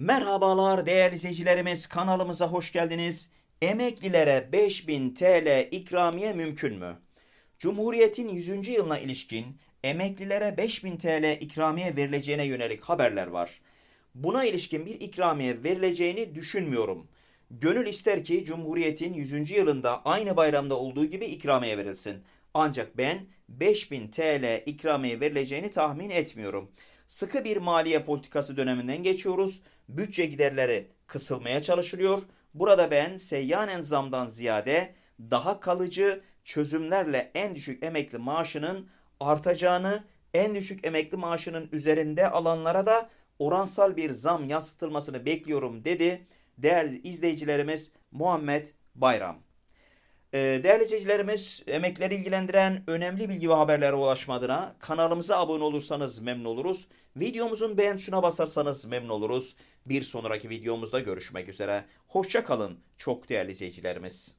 Merhabalar değerli izleyicilerimiz kanalımıza hoş geldiniz. Emeklilere 5000 TL ikramiye mümkün mü? Cumhuriyet'in 100. yılına ilişkin emeklilere 5000 TL ikramiye verileceğine yönelik haberler var. Buna ilişkin bir ikramiye verileceğini düşünmüyorum. Gönül ister ki Cumhuriyet'in 100. yılında aynı bayramda olduğu gibi ikramiye verilsin. Ancak ben 5000 TL ikramiye verileceğini tahmin etmiyorum. Sıkı bir maliye politikası döneminden geçiyoruz. Bütçe giderleri kısılmaya çalışılıyor. Burada ben seyyanen zamdan ziyade daha kalıcı çözümlerle en düşük emekli maaşının artacağını, en düşük emekli maaşının üzerinde alanlara da oransal bir zam yansıtılmasını bekliyorum dedi değerli izleyicilerimiz Muhammed Bayram. Ee, Değerli izleyicilerimiz, emekleri ilgilendiren önemli bilgi ve haberlere ulaşma adına kanalımıza abone olursanız memnun oluruz. Videomuzun beğen tuşuna basarsanız memnun oluruz. Bir sonraki videomuzda görüşmek üzere. Hoşça kalın çok değerli izleyicilerimiz.